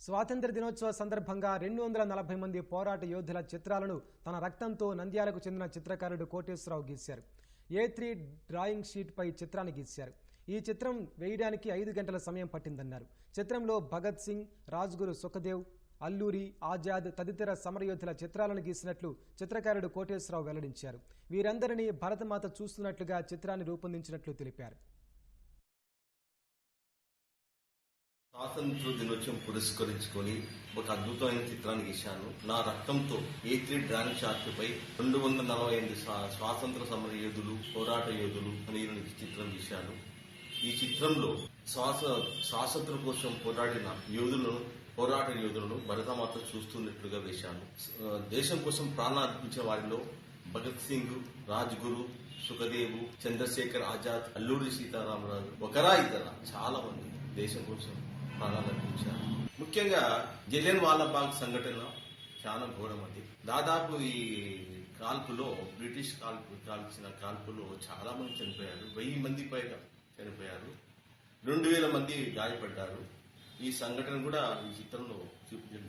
స్వాతంత్ర దినోత్సవ సందర్భంగా రెండు వందల నలభై మంది పోరాట యోధుల చిత్రాలను తన రక్తంతో నంద్యాలకు చెందిన చిత్రకారుడు కోటేశ్వరరావు గీశారు. ఏ త్రీ డ్రాయింగ్ షీట్పై చిత్రాన్ని గీశారు. ఈ చిత్రం వేయడానికి ఐదు గంటల సమయం పట్టిందన్నారు. చిత్రంలో భగత్ సింగ్ రాజ్గురు సుఖదేవ్ అల్లూరి ఆజాద్ తదితర సమరయోధుల చిత్రాలను గీసినట్లు చిత్రకారుడు కోటేశ్వరరావు వెల్లడించారు. వీరందరినీ భరతమాత చూస్తున్నట్లుగా చిత్రాన్ని రూపొందించినట్లు తెలిపారు. స్వాతంత్ర దినోత్సవం పురస్కరించుకొని ఒక అద్భుతమైన చిత్రాన్ని గీశాను నా రక్తంతో ఏ త్రీ డ్రాయింగ్ చార్ట్ రెండు వందల నలభై ఎనిమిది స్వాతంత్ర సమర యోధులు పోరాట యోధులు అని చిత్రం గీశాను ఈ చిత్రంలో శ్వాస స్వాతంత్ర కోసం పోరాడిన యోధులను పోరాట యోధులను భరతమాత చూస్తున్నట్లుగా వేశాను దేశం కోసం ప్రాణార్పించిన వారిలో భగత్ సింగ్ రాజ్గురు సుఖదేవు చంద్రశేఖర్ ఆజాద్ అల్లూరి సీతారామరాజు ఒకరా ఇద్దరా చాలా మంది దేశం కోసం ప్రాణాలు అర్పించారు ముఖ్యంగా జలియన్ వాలాబాగ్ సంఘటన చాలా ఘోరం అది. దాదాపు ఈ కాల్పులో బ్రిటిష్ కాల్పు కాల్చిన కాల్పులో చాలా మంది చనిపోయారు. వెయ్యి మంది పైగా చనిపోయారు. రెండు వేల మంది గాయపడ్డారు. ఈ సంఘటన కూడా ఈ చిత్రంలో చూపించడం